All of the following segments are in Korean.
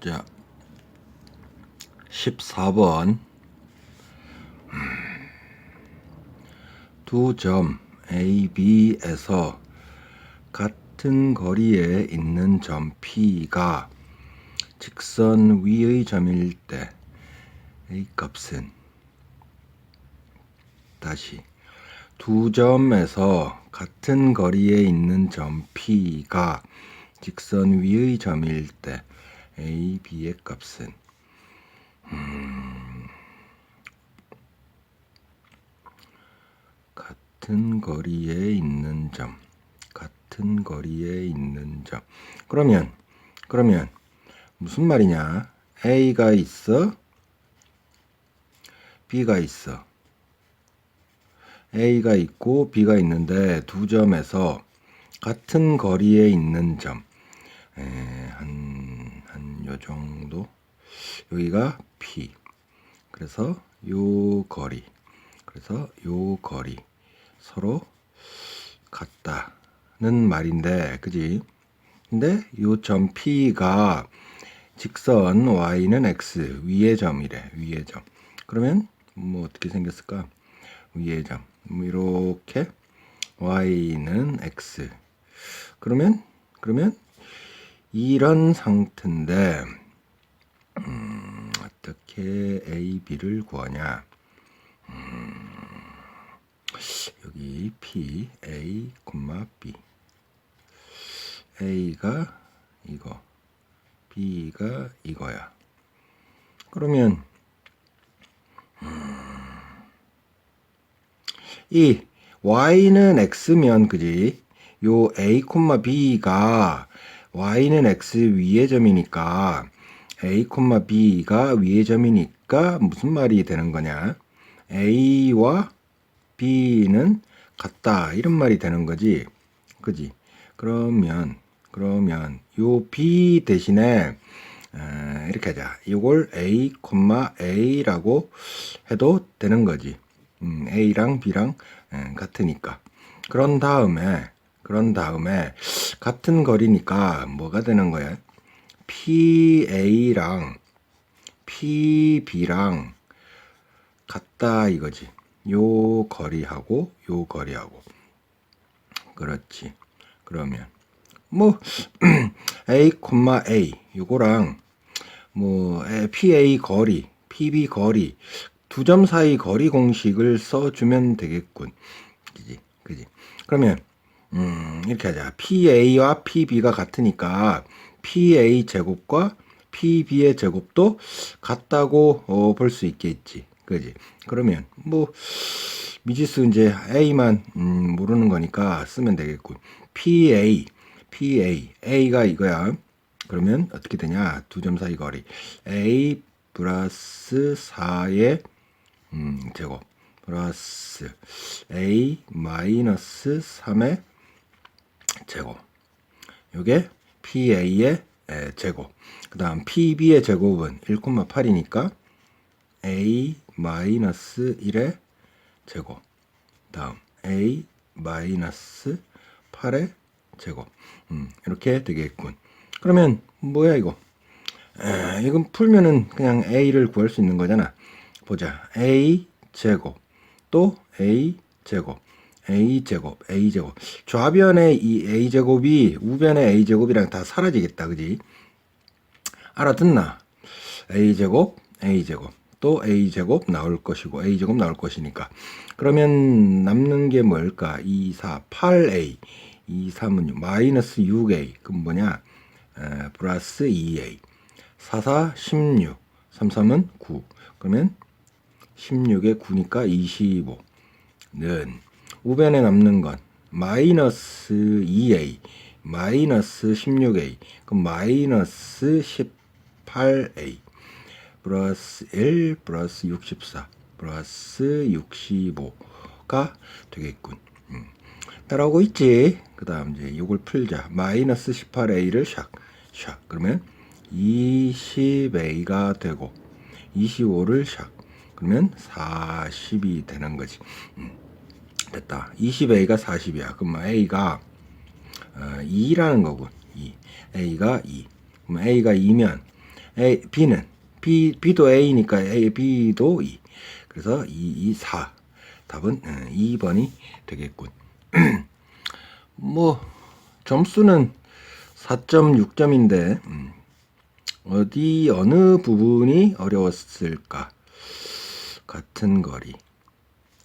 자, 14번. 두 점 A, B에서 같은 거리에 있는 점 P가 직선 위의 점일 때 A 값은 다시 두 점에서 같은 거리에 있는 점 P가 직선 위의 점일 때 A, B의 값은 음, 같은 거리에 있는 점, 같은 거리에 있는 점. 그러면 그러면 무슨 말이냐? A가 있어, B가 있어. A가 있고 B가 있는데 두 점에서 같은 거리에 있는 점, 한, 한 요 정도? 여기가 P. 그래서 요 거리. 그래서 요 거리. 서로 같다는 말인데, 그지? 근데 요 점 P가 직선 Y는 X, 위의 점이래, 위의 점. 그러면 뭐 어떻게 생겼을까? 위의 점. 뭐 이렇게 Y는 X. 그러면, 그러면 이런 상태인데, 음, 어떻게 A, B를 구하냐? 음, 여기 P, A, B. A가 이거, B가 이거야. 그러면 이 y는 x면 그지? 요 a, b가 y는 x 위의 점이니까 a, b가 위의 점이니까 무슨 말이 되는 거냐? a와 b는 같다 이런 말이 되는 거지. 그지? 그러면 그러면 요 b 대신에 에, 이렇게 하자. 이걸 a, a라고 해도 되는 거지. 음, A랑 B랑 에, 같으니까. 그런 다음에 그런 다음에 같은 거리니까 뭐가 되는 거야? PA랑 PB랑 같다 이거지. 요 거리하고 요 거리하고. 그렇지. 그러면 뭐 A, A 요거랑 뭐 PA 거리, PB 거리 두 점 사이 거리 공식을 써 주면 되겠군. 그지? 그지? 그러면, 음, 이렇게 하자. PA와 PB가 같으니까 PA 제곱과 PB의 제곱도 같다고 어, 볼수 있겠지. 그지? 그러면, 뭐, 미지수 이제 A만 음, 모르는 거니까 쓰면 되겠군. PA, PA, A가 이거야. 그러면 어떻게 되냐? 두 점 사이 거리. A 플러스 4의 음, 제곱 플러스 a 마이너스 3의 제곱. 요게 PA의 제곱. 그 다음 PB의 제곱은 1,8이니까 A 마이너스 1의 제곱. 다음 A 마이너스 8의 제곱. 음, 이렇게 되겠군. 그러면 뭐야 이거? 에, 이건 풀면은 그냥 A를 구할 수 있는 거잖아. 보자. a 제곱. 또 a 제곱 a 제곱 a 제곱. 좌변의 이 a 제곱이 우변의 a 제곱이랑 다 사라지겠다. 그지? 알아듣나? a 제곱 a 제곱. 또 a 제곱 나올 것이고 a 제곱 나올 것이니까. 그러면 남는 게 뭘까? 2, 4, 8a 2, 3은 마이너스 6a 그럼 뭐냐? 에, 플러스 2a 4, 4, 16 3, 3은 9 그러면 16에 9니까 25는 우변에 남는 건 마이너스 2a 마이너스 16a 그럼 마이너스 18a 플러스 1 플러스 64 플러스 65가 되겠군. 음. 따라오고 있지. 그 다음 이제 이걸 풀자. 마이너스 18a를 샥, 샥. 그러면 20a가 되고 25를 샥. 그러면 40이 되는 거지. 음, 됐다. 20a가 40이야. 그럼 a가 어, 2라는 거군. 2. a가 2. 그럼 a가 2면 A, B는 B, B도 A니까 A, B도 E. 그래서 2, 2, 4. 답은 음, 2번이 되겠군. 뭐 점수는 4.6점인데 음, 어디 어느 부분이 어려웠을까? 같은 거리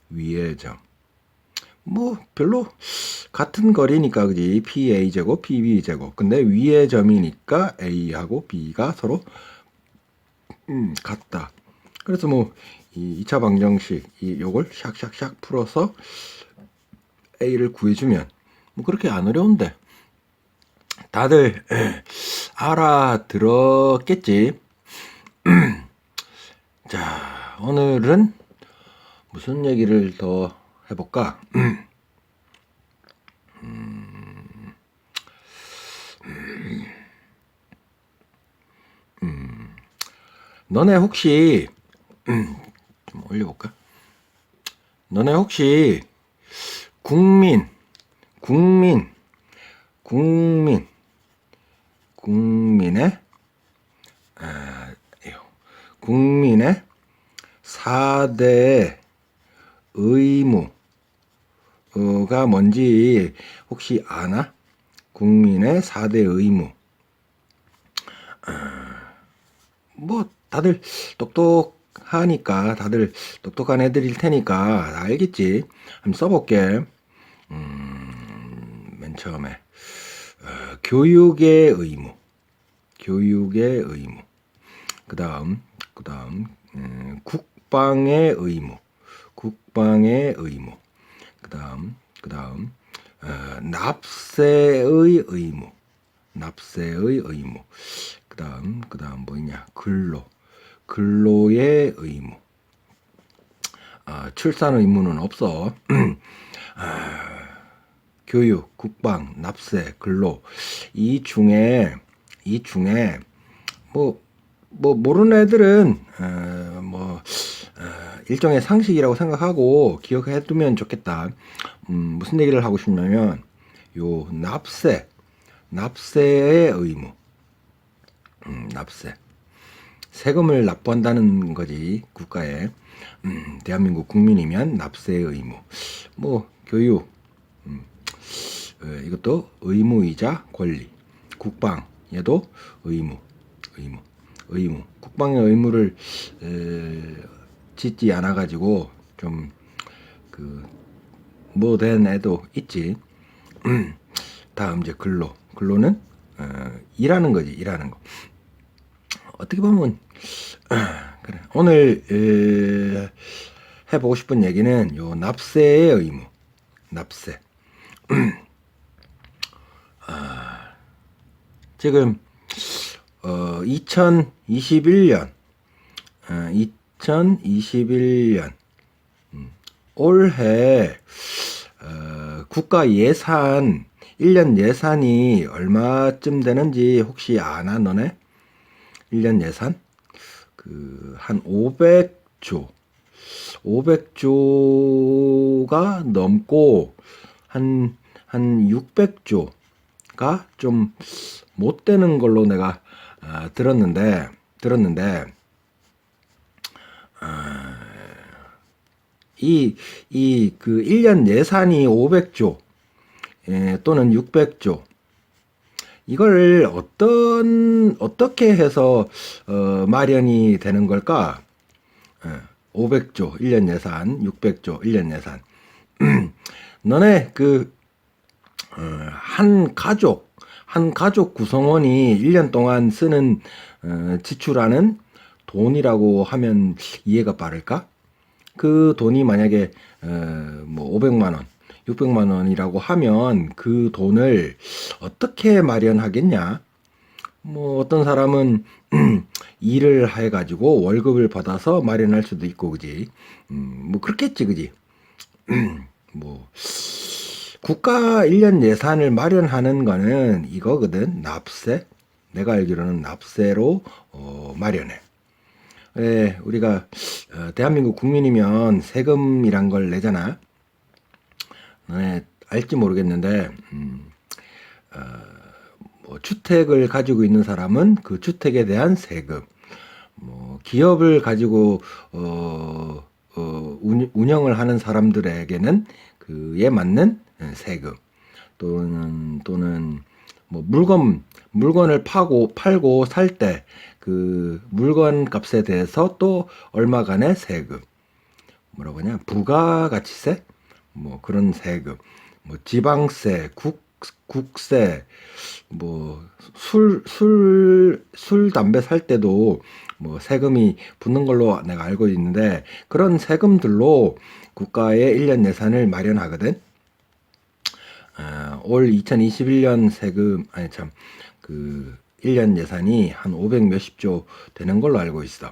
위의 점. 뭐 별로 같은 거리니까 그지 PA 제곱 PB 제곱. 근데 위의 점이니까 A하고 B가 서로 음, 같다. 그래서 뭐 이 2차 방정식 이 요걸 샥샥샥 풀어서 A를 구해주면 뭐 그렇게 안 어려운데 다들 알아들었겠지. 자 오늘은 무슨 얘기를 더 해볼까? 너네 혹시 좀 올려볼까? 너네 혹시 국민 국민 국민 국민의 아. 국민의 4대 의무 가 뭔지 혹시 아나? 국민의 4대 의무. 아, 뭐 다들 똑똑하니까 다들 똑똑한 애들일 테니까 다 알겠지. 한번 써볼게. 음, 맨 처음에 어, 교육의 의무, 교육의 의무. 그 다음, 그 다음 음, 국방의 의무, 국방의 의무. 그 다음, 그 다음 어, 납세의 의무, 납세의 의무. 그 다음, 그 다음 뭐냐 근로, 근로의 의무. 아, 출산 의무는 없어. 아, 교육, 국방, 납세, 근로 이 중에 이 중에 뭐뭐 모르는 애들은 어, 뭐 어, 일종의 상식이라고 생각하고 기억해 두면 좋겠다. 음, 무슨 얘기를 하고 싶냐면 요 납세, 납세의 의무, 음, 납세. 세금을 납부한다는 거지 국가에. 음, 대한민국 국민이면 납세의 의무. 뭐 교육 음, 어, 이것도 의무이자 권리. 국방 얘도 의무 의무. 의무. 국방의 의무를 에, 짓지 않아 가지고 좀 그 뭐된 애도 있지. 음, 다음 이제 근로. 근로는 어, 일하는 거지 일하는 거. 어떻게 보면 그래. 오늘 에, 해보고 싶은 얘기는 요 납세의 의무. 납세. 아, 지금 어, 2021년 어, 2021년. 음, 올해 어, 국가 예산 1년 예산이 얼마쯤 되는지 혹시 아나 너네? 1년 예산? 그 한 500조. 500조가 넘고 한한 600조가 좀 못 되는 걸로 내가 어, 들었는데 들었는데 이 이 그 1년 예산이 500조 예, 또는 600조 이걸 어떤 어떻게 해서 어, 마련이 되는 걸까? 예, 500조 1년 예산, 600조 1년 예산. 너네 그한 가족 한 가족 구성원이 1년 동안 쓰는 어, 지출하는 돈이라고 하면 이해가 빠를까? 그 돈이 만약에 어, 뭐 500만 원, 600만 원이라고 하면 그 돈을 어떻게 마련하겠냐? 뭐 어떤 사람은 일을 해 가지고 월급을 받아서 마련할 수도 있고 그지? 음, 뭐 그렇겠지 그지? 뭐 국가 1년 예산을 마련하는 거는 이거거든. 납세. 내가 알기로는 납세로 어, 마련해. 예, 우리가 어, 대한민국 국민이면 세금이란 걸 내잖아. 네, 알지 모르겠는데 음, 어, 뭐 주택을 가지고 있는 사람은 그 주택에 대한 세금, 뭐 기업을 가지고 어, 어, 운- 운영을 하는 사람들에게는 그에 맞는 예, 세금 또는 또는 뭐 물건 물건을 파고 팔고 살 때 그 물건 값에 대해서 또 얼마간의 세금. 뭐라고 하냐? 부가가치세? 뭐 그런 세금. 뭐 지방세 국 국세 뭐 술 술 술 담배 살 때도 뭐 세금이 붙는 걸로 내가 알고 있는데 그런 세금들로 국가의 1년 예산을 마련하거든. 어, 올 2021년 세금 아니 참 그 1년 예산이 한 500 몇십 조 되는 걸로 알고 있어.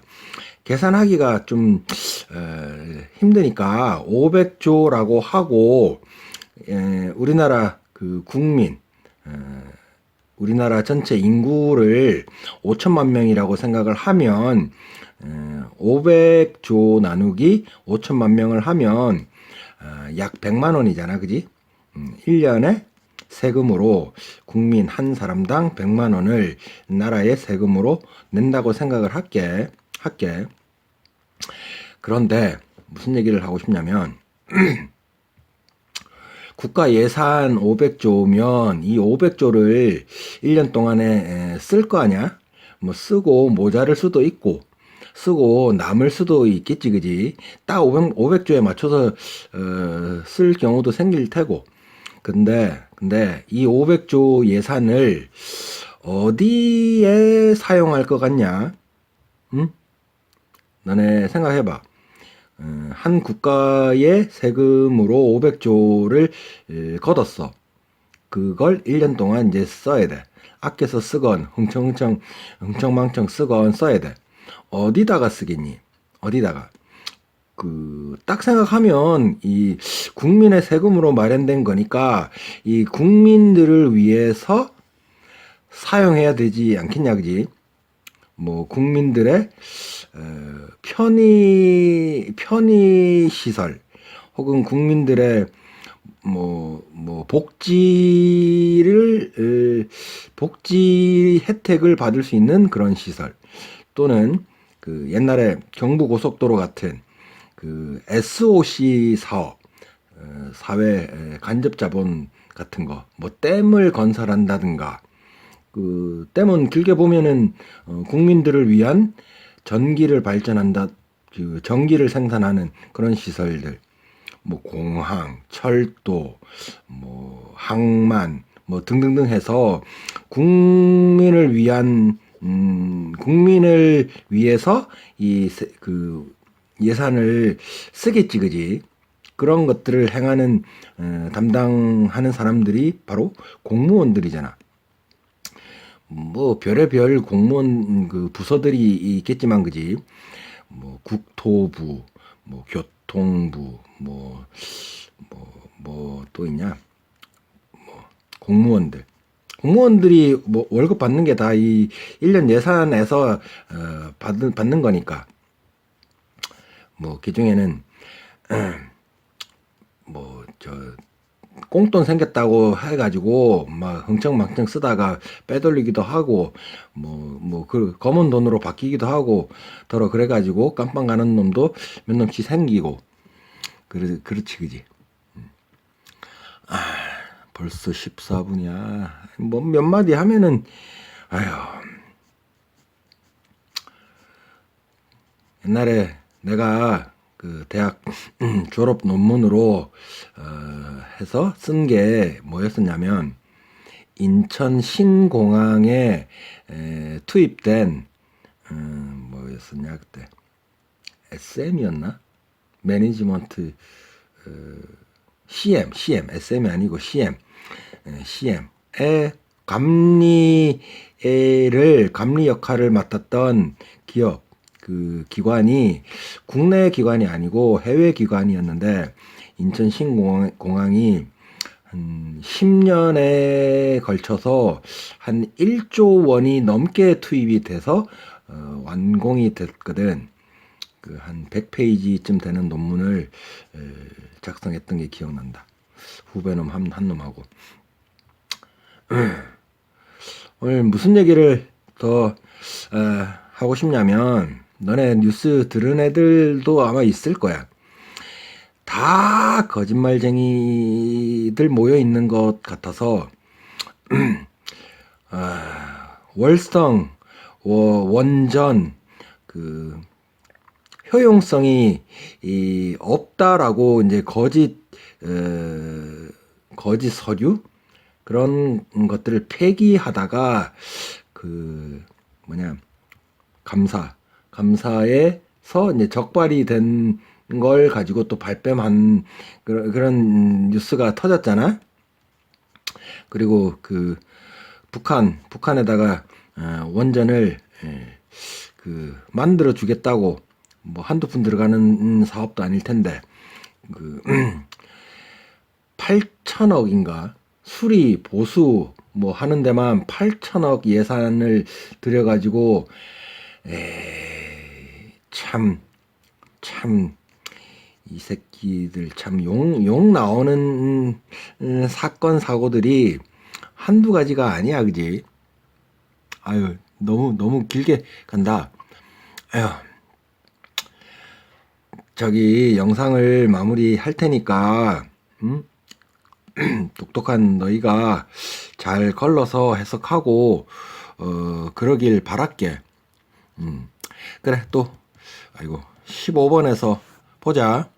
계산하기가 좀 에, 힘드니까 500조라고 하고 에, 우리나라 그 국민 에, 우리나라 전체 인구를 5천만 명이라고 생각을 하면 에, 500조 나누기 5천만 명을 하면 어, 약 100만 원이잖아, 그지? 음, 1년에 세금으로 국민 한 사람당 100만 원을 나라의 세금으로 낸다고 생각을 할게. 할게. 그런데 무슨 얘기를 하고 싶냐면 국가 예산 500조면 이 500조를 1년 동안에 쓸 거 아니야? 뭐 쓰고 모자랄 수도 있고 쓰고 남을 수도 있겠지 그지 딱 500, 500조에 맞춰서 어, 쓸 경우도 생길 테고 근데 근데 이 500조 예산을 어디에 사용할 것 같냐 응? 너네 생각해봐 어, 한 국가의 세금으로 500조를 걷었어. 그걸 1년 동안 이제 써야 돼. 아껴서 쓰건 흥청흥청 흥청망청 쓰건 써야 돼. 어디다가 쓰겠니? 어디다가? 그 딱 생각하면 이 국민의 세금으로 마련된 거니까 이 국민들을 위해서 사용해야 되지 않겠냐 그지? 뭐 국민들의 어, 편의 편의 시설 혹은 국민들의 뭐, 뭐, 복지를, 에, 복지 혜택을 받을 수 있는 그런 시설. 또는 그 옛날에 경부고속도로 같은 그 SOC 사업, 어, 사회 에, 간접 자본 같은 거, 뭐 댐을 건설한다든가, 그 댐은 길게 보면은 어, 국민들을 위한 전기를 발전한다, 그 전기를 생산하는 그런 시설들, 뭐 공항, 철도, 뭐 항만, 뭐 등등등 해서 국민을 위한 음, 국민을 위해서 이 그 예산을 쓰겠지, 그지? 그런 것들을 행하는 어, 담당하는 사람들이 바로 공무원들이잖아. 뭐 별의별 공무원 그 부서들이 있겠지만 그지 뭐 국토부 뭐 교통부 뭐 뭐 뭐 또 있냐 뭐 공무원들 공무원들이 뭐 월급 받는 게 다 이 1년 예산에서 어 받는 받는 거니까 뭐 그중에는 뭐 저 꽁돈 생겼다고 해가지고 막 흥청망청 쓰다가 빼돌리기도 하고 뭐 뭐 그 검은 돈으로 바뀌기도 하고 더러 그래가지고 깜빵 가는 놈도 몇 놈씩 생기고 그래 그렇지 그지? 음. 아 벌써 14분이야. 뭐 몇 마디 하면은 아휴. 옛날에 내가 그 대학 졸업 논문으로 어, 해서 쓴 게 뭐였었냐면 인천 신공항에 에, 투입된 음, 뭐였었냐 그때. SM이었나? 매니지먼트 어, CM CM SM이 아니고 CM 에, CM의 감리를 감리 역할을 맡았던 기업 그 기관이 국내 기관이 아니고 해외 기관이었는데 인천 신공항이 한 10년에 걸쳐서 한 1조 원이 넘게 투입이 돼서 어, 완공이 됐거든. 그 한 100페이지쯤 되는 논문을 에, 작성했던 게 기억난다. 후배놈 한, 한 놈하고. 오늘 무슨 얘기를 더 어, 하고 싶냐면 너네 뉴스 들은 애들도 아마 있을 거야. 다 거짓말쟁이들 모여 있는 것 같아서 아, 월성 워- 원전 그 효용성이 이 없다라고 이제 거짓 어, 거짓 서류 그런 것들을 폐기하다가 그 뭐냐 감사 감사에서 이제 적발이 된 걸 가지고 또 발뺌한 그런, 그런 뉴스가 터졌잖아. 그리고 그 북한 북한에다가 어, 원전을 예, 그 만들어 주겠다고 뭐 한두 푼 들어가는 사업도 아닐 텐데 그 8천억인가 수리 보수 뭐 하는 데만 8천억 예산을 들여 가지고 참 참 이 새끼들 참 욕 욕 나오는 음, 사건 사고들이 한두 가지가 아니야 그지? 아유 너무 너무 길게 간다. 아유 저기 영상을 마무리 할 테니까 음? 똑똑한 너희가 잘 걸러서 해석하고 어 그러길 바랄게. 음. 그래 또 아이고 15번에서 보자